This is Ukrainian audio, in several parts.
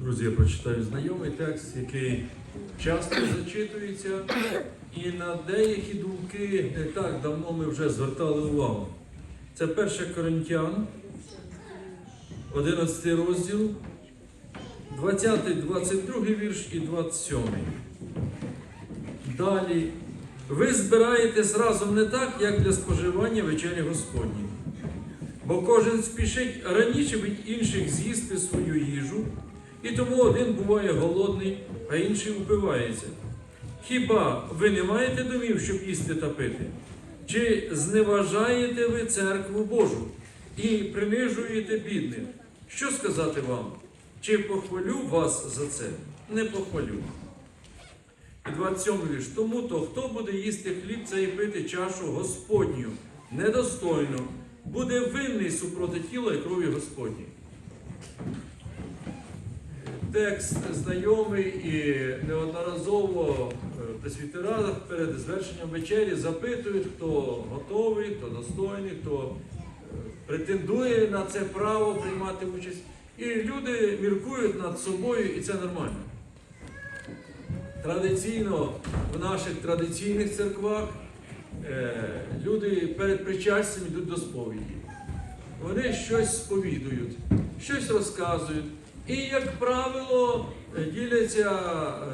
Друзі, я прочитаю знайомий текст, який часто зачитується, і на деякі думки не так давно ми вже звертали увагу. Це 1 Коринтян, 11 розділ, 20, 22 вірш і 27. Далі. Ви збираєтесь разом не так, як для споживання вечері Господні. Бо кожен спішить раніше від інших з'їсти свою їжу, і тому один буває голодний, а інший упивається. Хіба ви не маєте домів, щоб їсти та пити? Чи зневажаєте ви церкву Божу і принижуєте бідних? Що сказати вам? Чи похвалю вас за це? Не похвалю. І 27 вірш. Тому то, хто буде їсти хліб цей і пити чашу Господню недостойно, буде винний супроти тіла і крові Господні. Текст знайомий і неодноразово е, пресвітера перед звершенням вечері запитують, хто готовий, хто достойний, хто е, претендує на це право приймати участь. І люди міркують над собою, і це нормально. Традиційно в наших традиційних церквах е, люди перед причастям йдуть до сповіді. Вони щось сповідують, щось розказують. І, як правило, діляться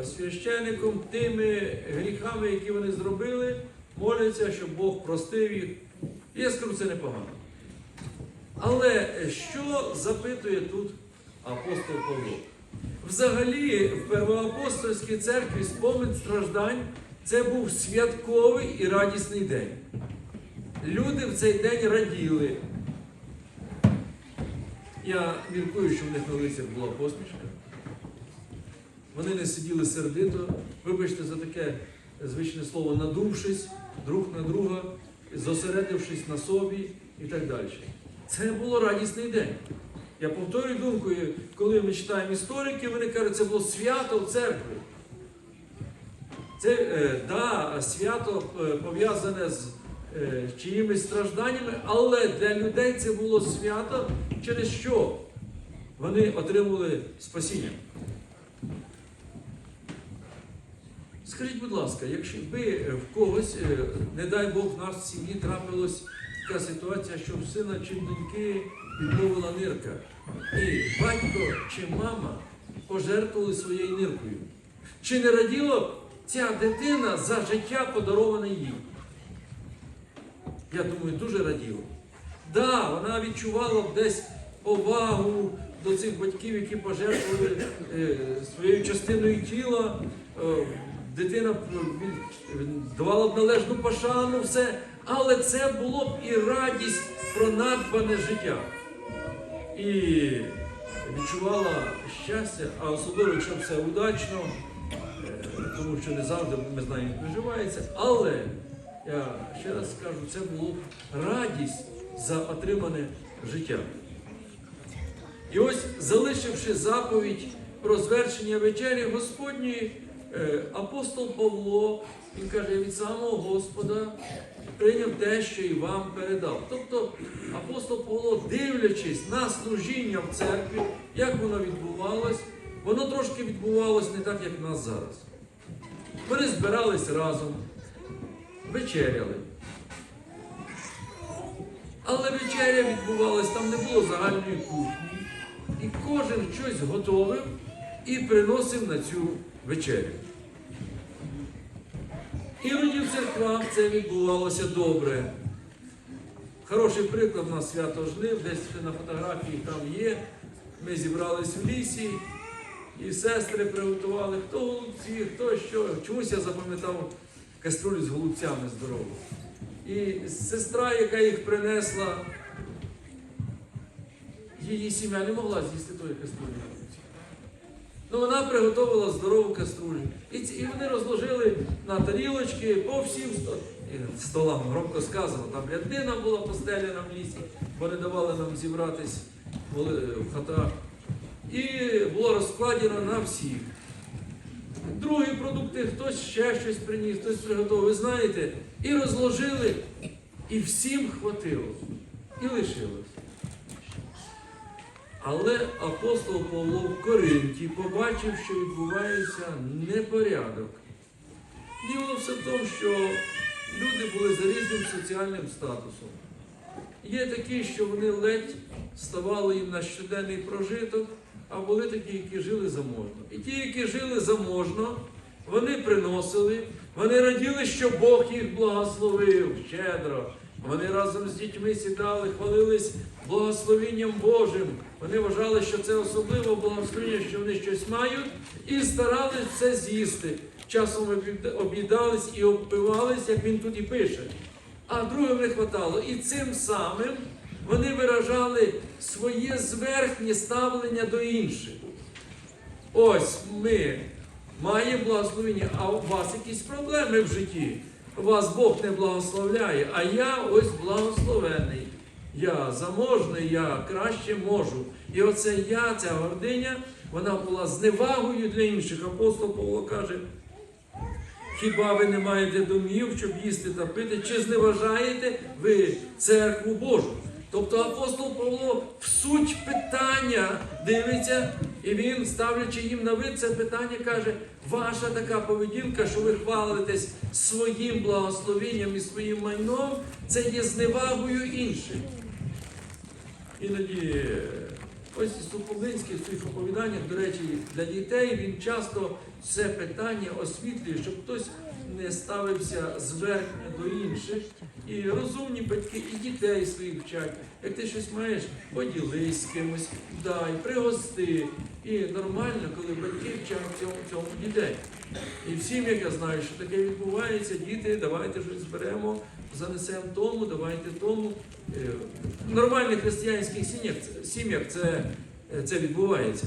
е, священником тими гріхами, які вони зробили, моляться, щоб Бог простив їх. Я скажу, це непогано. Але що запитує тут апостол Павло? Взагалі, в Первоапостольській церкві спомин страждань це був святковий і радісний день. Люди в цей день раділи. Я міркую, що в них на лицях була посмішка. Вони не сиділи сердито, вибачте за таке звичне слово, надувшись друг на друга, зосередившись на собі і так далі. Це було радісний день. Я повторюю думку, коли ми читаємо історики, вони кажуть, це було свято в церкві. Це е, да, свято е, пов'язане з чиїмись стражданнями, але для людей це було свято, через що вони отримали спасіння. Скажіть, будь ласка, якщо би в когось, е, не дай Бог, в нас в сім'ї трапилась така ситуація, що в сина чи в доньки відмовила нирка, і батько чи мама пожертвували своєю ниркою. Чи не раділа ця дитина за життя подароване їй? Я думаю, дуже раділа. Да, вона відчувала десь повагу до цих батьків, які пожертвували е, своєю частиною тіла. Е, дитина давала б належну пошану, все. Але це було б і радість про надбане життя. І відчувала щастя, а особливо, якщо все удачно, е, тому що не завжди ми знаємо, як виживається. Але я ще раз скажу, це було радість за отримане життя. І ось, залишивши заповідь про звершення вечері Господньої, е, апостол Павло, він каже, від самого Господа прийняв те, що і вам передав. Тобто апостол Павло, дивлячись на служіння в церкві, як воно відбувалось, воно трошки відбувалось не так, як в нас зараз. Вони збирались разом, вечеряли. Але вечеря відбувалась, там не було загальної кухні, і кожен щось готовив і приносив на цю вечерю. Іноді в церквах це відбувалося добре. Хороший приклад у нас свято жнив, десь на фотографії там є. Ми зібрались в лісі, і сестри приготували хто голубці, хто що. Чомусь я запам'ятав каструлю з голубцями здорову. І сестра, яка їх принесла, її сім'я не могла з'їсти тої каструлі. Ну, вона приготувала здорову каструлю. І, і вони розложили на тарілочки по всім сто- столам, громко сказано, там ряднина була постеляна в лісі, бо не давали нам зібратись в хатах. І було розкладено на всіх. Другі продукти, хтось ще щось приніс, хтось приготував, ви знаєте, і розложили, і всім хватило, і лишилось. Але апостол Павло в Коринті побачив, що відбувається непорядок. Діло все в тому, що люди були за різним соціальним статусом. Є такі, що вони ледь ставали їм на щоденний прожиток, а були такі, які жили заможно. І ті, які жили заможно, вони приносили, вони раділи, що Бог їх благословив щедро. Вони разом з дітьми сідали, хвалились благословенням Божим. Вони вважали, що це особливе благословення, що вони щось мають, і старались це з'їсти. Часом об'їдались і обпивались, як він тут і пише. А другим не хватало. І цим самим вони виражали своє зверхнє ставлення до інших. Ось ми маємо благословення, а у вас якісь проблеми в житті. Вас Бог не благословляє, а я ось благословений. Я заможний, я краще можу. І оце я, ця гординя, вона була зневагою для інших. Апостол Павло каже, Хіба ви не маєте домів, щоб їсти та пити? Чи зневажаєте ви церкву Божу? Тобто апостол Павло в суть питання дивиться, і він, ставлячи їм на вид це питання, каже: ваша така поведінка, що ви хвалитесь своїм благословенням і своїм майном, це є зневагою інших. Іноді ось Суповинський в своїх оповіданнях, до речі, для дітей він часто це питання освітлює, щоб хтось не ставився зверх до інших. І розумні батьки, і дітей своїх вчать. Як ти щось маєш, поділись з кимось, дай, пригости. І нормально, коли батьки вчать цьому, цьому дітей. І всім, як я знаю, що таке відбувається, діти, давайте щось зберемо, занесемо тому, давайте тому. Е, В нормальних християнських сім'ях, це, е, це відбувається.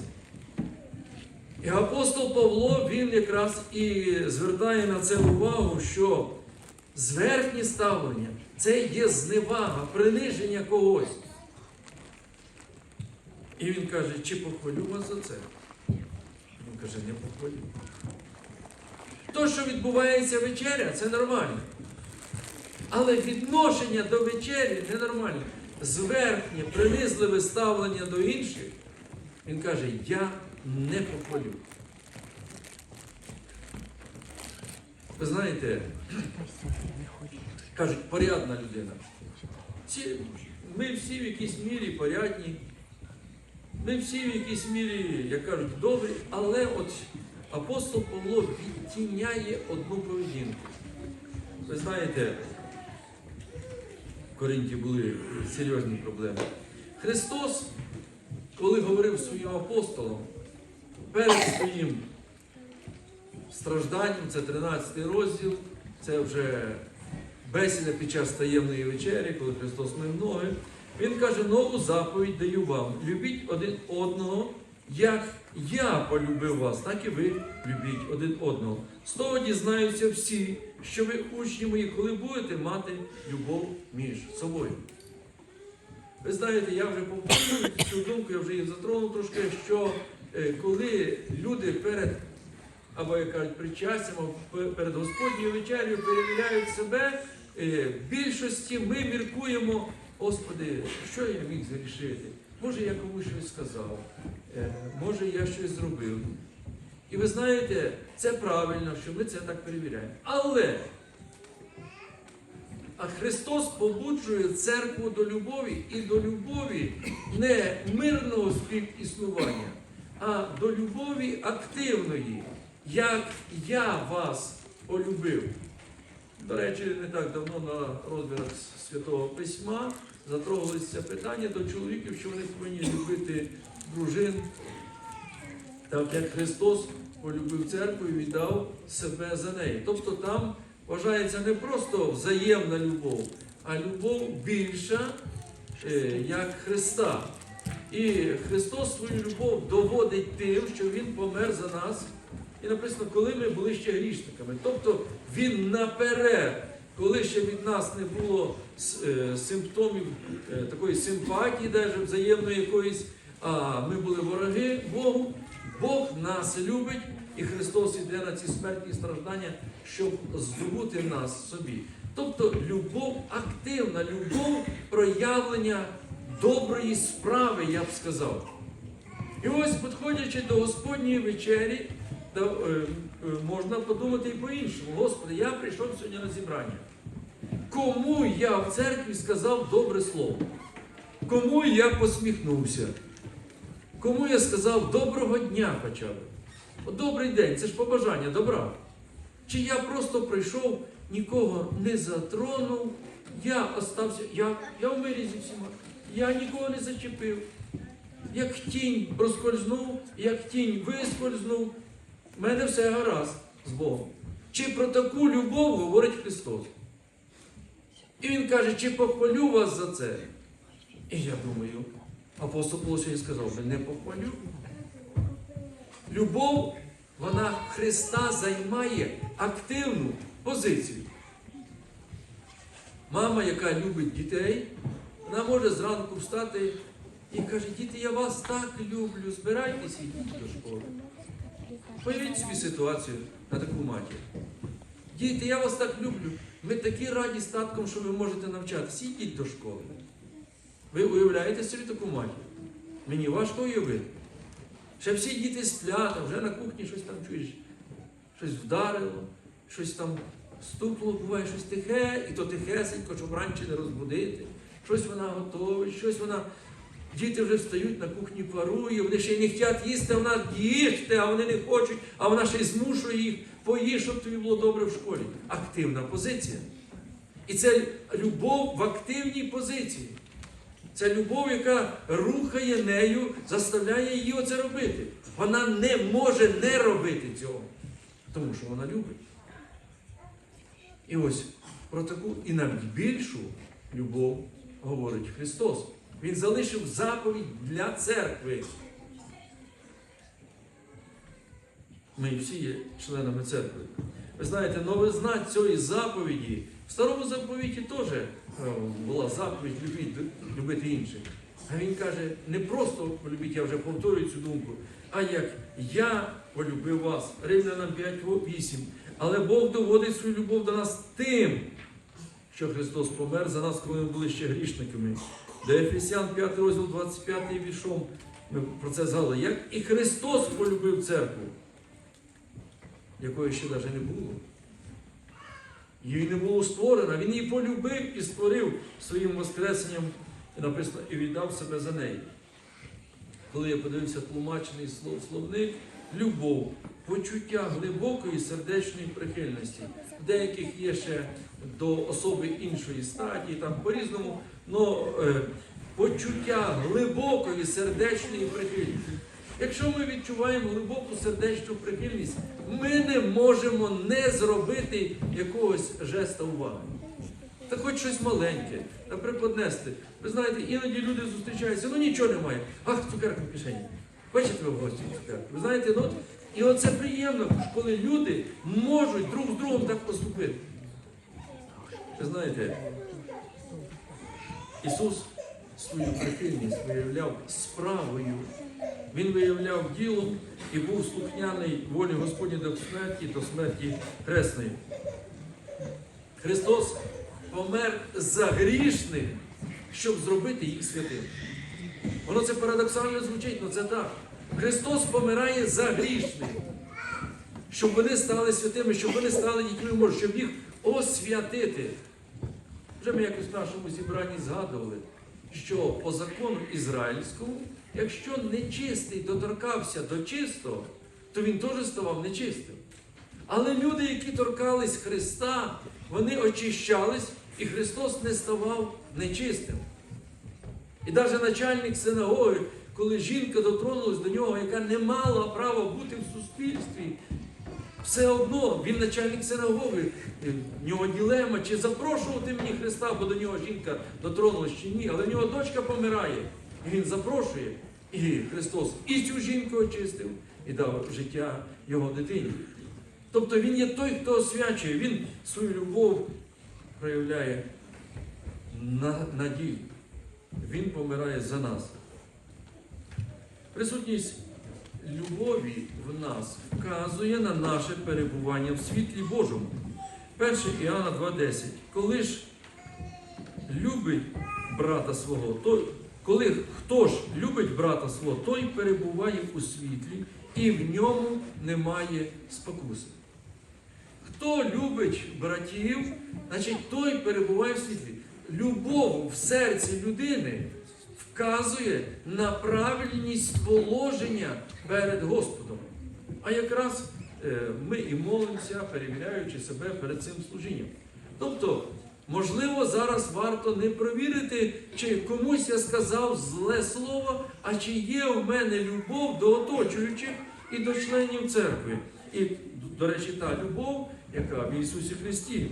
І апостол Павло він якраз і звертає на це увагу, що зверхнє ставлення це є зневага, приниження когось. І він каже, чи похвалю вас за це? Він каже, не похвалю. То, що відбувається вечеря, це нормально. Але відношення до вечері ненормальне. Зверхнє, принизливе ставлення до інших, він каже, я не похвалю. Ви знаєте, кажуть, порядна людина. Ми всі в якійсь мірі порядні, ми всі в якійсь мірі, як кажуть, добрі, але от апостол Павло відтіняє одну поведінку. Ви знаєте, в Коринті були серйозні проблеми. Христос, коли говорив своїм апостолам, перед своїм стражданням, це 13 розділ, це вже бесіда під час таємної вечері, коли Христос мив ноги. Він каже, нову заповідь даю вам. Любіть один одного, як я полюбив вас, так і ви любіть один одного. З того дізнаються всі, що ви учні мої, коли будете мати любов між собою. Ви знаєте, я вже повторюю цю думку, я вже її затронув трошки, що е, коли люди перед, або як кажуть, причастям, перед Господньою вечерю перевіряють себе, е, в більшості ми міркуємо, Господи, що я міг зрішити? Може, я комусь щось сказав, е, може, я щось зробив. І ви знаєте, це правильно, що ми це так перевіряємо. Але а Христос побуджує церкву до любові і до любові не мирного співіснування, а до любові активної, як я вас полюбив. До речі, не так давно на розбірах Святого Письма затрогувалися питання до чоловіків, що вони повинні любити дружин, так як Христос полюбив церкву і віддав себе за неї. Тобто там вважається не просто взаємна любов, а любов більша, е, як Христа. І Христос свою любов доводить тим, що Він помер за нас. І написано, коли ми були ще грішниками. Тобто Він наперед, коли ще від нас не було е, симптомів е, такої симпатії, навіть взаємної якоїсь, а ми були вороги Богу, Бог нас любить, і Христос іде на ці смертні страждання, щоб здобути нас собі. Тобто любов активна, любов проявлення доброї справи, я б сказав. І ось, підходячи до Господньої вечері, та, е, е, можна подумати і по-іншому. Господи, я прийшов сьогодні на зібрання. Кому я в церкві сказав добре слово? Кому я посміхнувся? Кому я сказав доброго дня хоча б? Добрий день, це ж побажання добра. Чи я просто прийшов, нікого не затронув, я остався, я, я в мирі всіма, я нікого не зачепив. Як тінь проскользнув, як тінь вискользнув, в мене все гаразд з Богом. Чи про таку любов говорить Христос? І Він каже, чи похвалю вас за це? І я думаю, апостол Павло сьогодні сказав, не похвалю. Любов, вона Христа займає активну позицію. Мама, яка любить дітей, вона може зранку встати і каже, діти, я вас так люблю, збирайтеся йдіть до школи. Уявіть собі ситуацію на таку матір. Діти, я вас так люблю. Ми такі раді з татком, що ви можете навчатися. Ідіть до школи. Ви уявляєте собі таку матір? Мені важко уявити. Ще всі діти сплять, а вже на кухні щось там чуєш, щось вдарило, щось там стукнуло, буває щось тихе, і то тихесенько, щоб раніше не розбудити. Щось вона готовить, щось вона. Діти вже встають на кухні парує, вони ще не хочуть їсти, а вона їжте, а вони не хочуть, а вона ще й змушує їх поїж, щоб тобі було добре в школі. Активна позиція. І це любов в активній позиції. Це любов, яка рухає нею, заставляє її оце робити. Вона не може не робити цього, тому що вона любить. І ось про таку і навіть любов говорить Христос. Він залишив заповідь для церкви. Ми всі є членами церкви. Ви знаєте, новизна цієї заповіді в старому заповіті теж е, була заповідь любити, любити інших. А він каже, не просто полюбіть, я вже повторюю цю думку, а як я полюбив вас, Римлянам 5.8. Але Бог доводить свою любов до нас тим, що Христос помер за нас, коли ми були ще грішниками. До Ефесян 5 розділ 25 віршом ми про це згадали. Як і Христос полюбив церкву, якої ще навіть не було. Її не було створено, Він її полюбив і створив своїм Воскресенням, і написано, і віддав себе за неї. Коли я подивився тлумачений слов, словник, любов, почуття глибокої сердечної прихильності. Деяких є ще до особи іншої стадії, там по-різному, але почуття глибокої сердечної прихильності. Якщо ми відчуваємо глибоку сердечну прихильність, ми не можемо не зробити якогось жеста уваги. Та хоч щось маленьке, та приподнести. Ви знаєте, іноді люди зустрічаються, ну нічого немає. Ах, цукерка в кишені. Бачите ви в гості цукерку? Ви знаєте, ну, і оце приємно, коли люди можуть друг з другом так поступити. Ви знаєте, Ісус свою прихильність виявляв справою. Він виявляв ділом і був слухняний волі Господні до смерті, до смерті хресної. Христос помер за грішних, щоб зробити їх святим. Воно це парадоксально звучить, але це так. Христос помирає за грішних, щоб вони стали святими, щоб вони стали дітьми Божими, щоб їх освятити. Вже ми якось в нашому зібранні згадували, що по закону ізраїльському, якщо нечистий доторкався до чистого, то він теж ставав нечистим. Але люди, які торкались Христа, вони очищались, і Христос не ставав нечистим. І навіть начальник синагоги, коли жінка дотронулась до нього, яка не мала права бути в суспільстві, все одно він начальник синагоги, в нього ділема, чи запрошувати мені Христа, бо до нього жінка дотронулась чи ні, але в нього дочка помирає. І він запрошує. І Христос і цю жінку очистив, і дав життя його дитині. Тобто він є той, хто освячує, він свою любов проявляє на надію. Він помирає за нас. Присутність любові в нас вказує на наше перебування в світлі Божому. 1 Іоанна 2,10. Коли ж любить брата свого, то коли хто ж любить брата свого, той перебуває у світлі, і в ньому немає спокуси. Хто любить братів, значить той перебуває в світлі. Любов в серці людини вказує на правильність положення перед Господом. А якраз е, ми і молимося, перевіряючи себе перед цим служінням. Тобто, можливо, зараз варто не провірити, чи комусь я сказав зле слово, а чи є в мене любов до оточуючих і до членів церкви. І, до речі, та любов, яка в Ісусі Христі.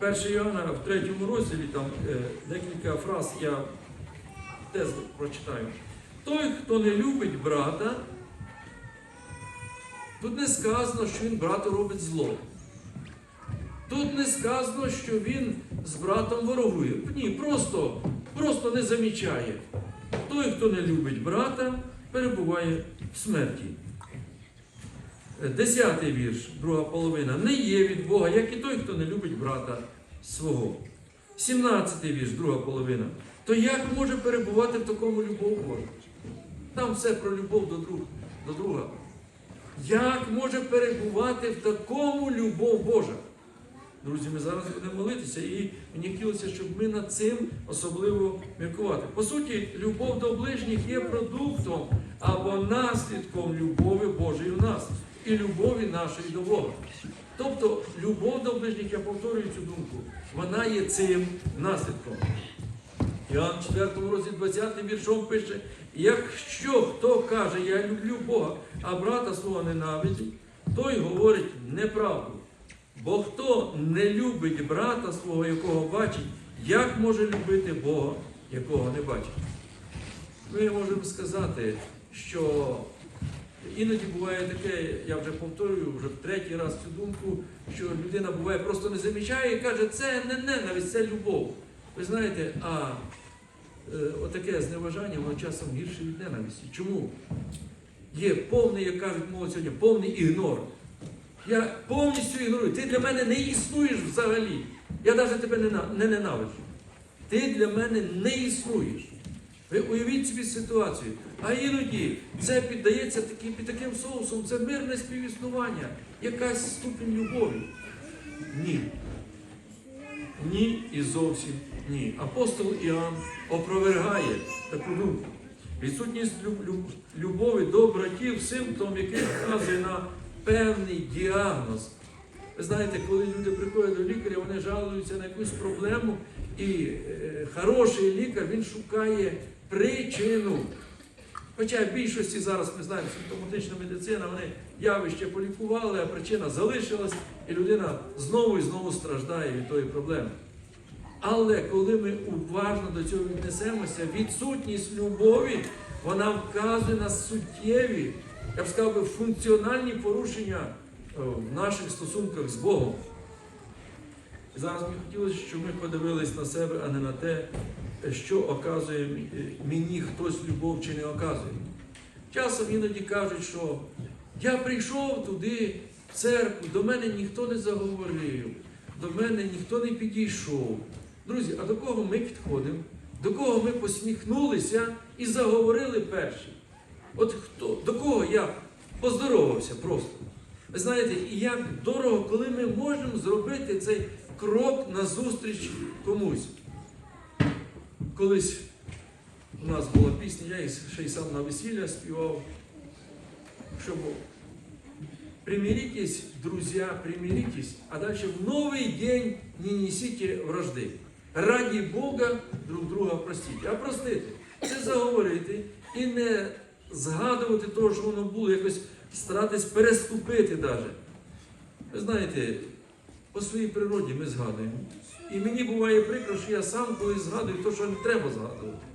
1 Іоанна в третьому розділі там е, декілька фраз я теж прочитаю. Той, хто не любить брата, тут не сказано, що він брату робить зло. Тут не сказано, що він з братом ворогує. Ні, просто, просто не замічає. Той, хто не любить брата, перебуває в смерті. Десятий вірш, друга половина. Не є від Бога, як і той, хто не любить брата свого. Сімнадцятий вірш, друга половина. То як може перебувати в такому любов Божа? Там все про любов до друга. До друга. Як може перебувати в такому любов Божа? Друзі, ми зараз будемо молитися, і мені хотілося, щоб ми над цим особливо міркувати. По суті, любов до ближніх є продуктом або наслідком любові Божої в нас і любові нашої до Бога. Тобто, любов до ближніх, я повторюю цю думку, вона є цим наслідком. Іоанн 4 розділі 20 віршом пише: якщо хто каже, я люблю Бога, а брата свого ненавидить, той говорить неправду. Бо хто не любить брата свого, якого бачить, як може любити Бога, якого не бачить? Ми можемо сказати, що іноді буває таке, я вже повторюю вже в третій раз цю думку, що людина буває просто не замічає і каже, це не ненависть, це любов. Ви знаєте, а отаке зневажання, воно часом гірше від ненависті. Чому? Є повний, як кажуть мова сьогодні, повний ігнор. Я повністю ігнорую. Ти для мене не існуєш взагалі. Я навіть тебе не, на- ненавиджу. Ти для мене не існуєш. Ви уявіть собі ситуацію. А іноді це піддається такі, під таким соусом, це мирне співіснування, якась ступінь любові. Ні. Ні і зовсім ні. Апостол Іоанн опровергає таку думку. Відсутність люб- люб- любові до братів симптом, який вказує на певний діагноз. Ви знаєте, коли люди приходять до лікаря, вони жалуються на якусь проблему, і е, хороший лікар він шукає причину. Хоча в більшості зараз ми знаємо, симптоматична медицина, вони явище полікували, а причина залишилась, і людина знову і знову страждає від тої проблеми. Але коли ми уважно до цього віднесемося, відсутність любові, вона вказує на суттєві, я б сказав би, функціональні порушення е, в наших стосунках з Богом. І зараз мені хотілося, щоб ми подивились на себе, а не на те, що оказує е, мені хтось любов чи не оказує. Часом іноді кажуть, що я прийшов туди, в церкву, до мене ніхто не заговорив, до мене ніхто не підійшов. Друзі, а до кого ми підходимо? До кого ми посміхнулися і заговорили перші? От хто, до кого я поздоровався просто. Ви знаєте, і як дорого, коли ми можемо зробити цей крок назустріч комусь. Колись у нас була пісня, я її ще й сам на весілля співав, що було. Примиритесь, друзья, примиритесь, а дальше в новый день не несите вражди. Раді Бога друг друга простіть. А простити це заговорити і не згадувати того, що воно було, якось старатись переступити навіть. Ви знаєте, по своїй природі ми згадуємо. І мені буває прикро, що я сам колись згадую те, що не треба згадувати.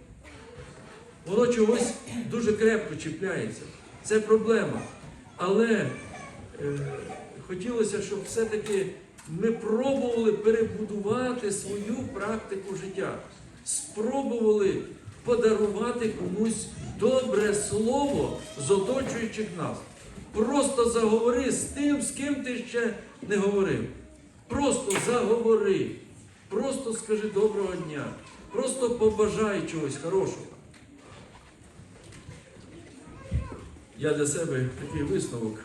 Воно чогось дуже крепко чіпляється. Це проблема. Але е, хотілося, щоб все-таки ми пробували перебудувати свою практику життя, спробували подарувати комусь добре слово з оточуючих нас. Просто заговори з тим, з ким ти ще не говорив. Просто заговори, просто скажи доброго дня, просто побажай чогось хорошого. Я для себе такий висновок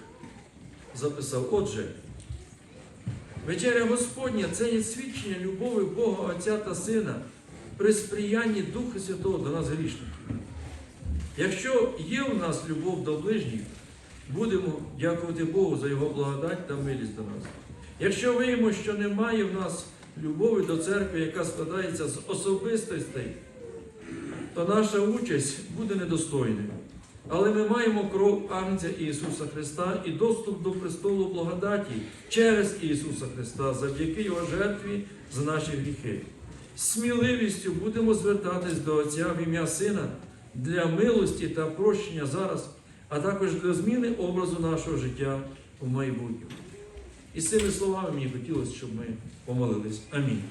записав, отже вечеря Господня це є свідчення любові Бога Отця та Сина при сприянні Духа Святого до нас грішників. Якщо є в нас любов до ближніх, будемо дякувати Богу за Його благодать та милість до нас. Якщо виявимо, що немає в нас любові до церкви, яка складається з особистостей, то наша участь буде недостойною. Але ми маємо кров Агнця Ісуса Христа і доступ до престолу благодаті через Ісуса Христа завдяки Його жертві за наші гріхи. Сміливістю будемо звертатись до Отця в ім'я Сина для милості та прощення зараз, а також для зміни образу нашого життя в майбутньому. І з цими словами мені хотілося, щоб ми помолились. Амінь.